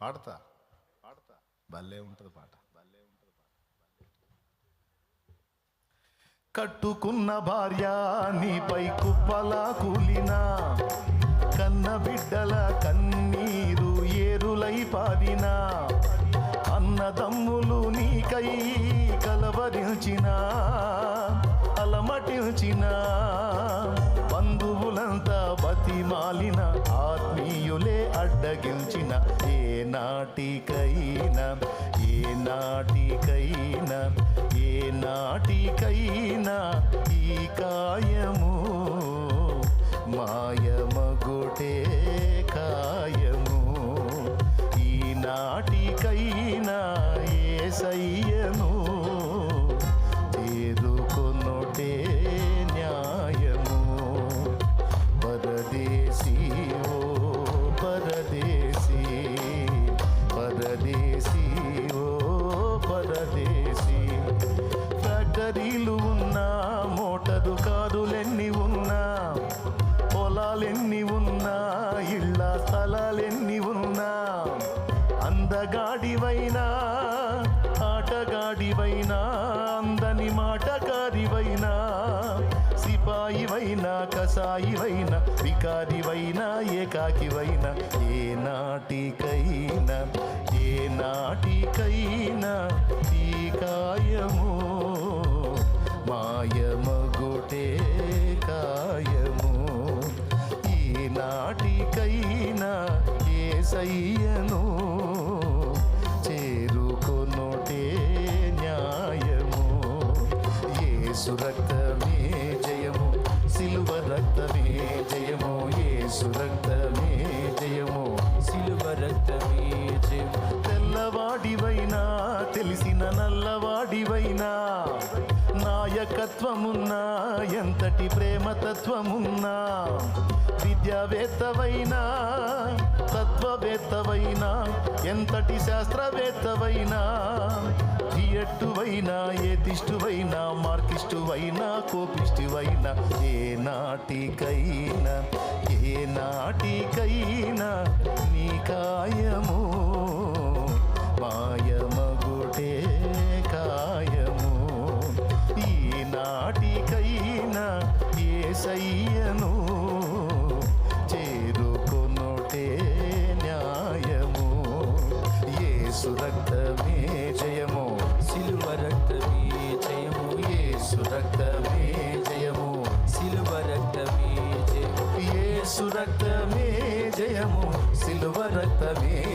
పాడతా? పాడతా భలే ఉంటుంది పాట. భలే ఉంటుంది పాట కట్టుకున్న భార్య నీపై కుప్పలా కూలినా కన్న బిడ్డల కన్నీరు ఏరులై పారినా అన్నదమ్ములు నీకై కలవరించిన అలమటించిన బంధువులంతా బతిమాలిన ఆత్మ అడ్డగించిన ఏ నాటికైనా ఏ నాటికైనా ఏ నాటికైనా ఈ కాయము మాయ ఫ్యాక్టరీలు ఉన్నా మోటరు కారులెన్ని ఉన్నా పొలాలెన్ని ఉన్నా ఇళ్ళ స్థలాలెన్ని ఉన్నా అందగాడివైనా ఆటగాడివైనా అందని మాటకారివైనా సిపాయివైనా కసాయివైనా వికారివైనా ఏకాకివైనా ఏ నాటికైనా ఏ నాటికైనా ఈ కాయము మాయమగుటే కాయము. ఈనాటికైనా నాటికైనా ఏ సయ్యను చేరుకొనుటే న్యాయము. ఏ సురక్తమే జయము సిలువ రక్తమే జయము. ఏ సురక్తమే జయము సిలువ రక్తమే జయము. తెల్లవాడివైనా తెలిసిన నల్లవాడివైనా నాయకత్వమున్నా ఎంతటి ప్రేమతత్వమున్నా విద్యావేత్తవైనా తత్వవేత్తవైనా ఎంతటి శాస్త్రవేత్తవైనా థియట్టువైనా ఏ దిష్టువైనా మార్కిస్టువైనా కోపిష్టివైనా ఏ నాటికైనా ఏ నాటికైనా నీ కాయము ఏ సయ్యను చేరుకొనుటే న్యాయము. ఏసు రక్తమే జయము సిలువ రక్తమే జయము ఏసు రక్తమే జయము సిలువ రక్తమే జయము ఏసు రక్తమే జయము సిలువ రక్తమే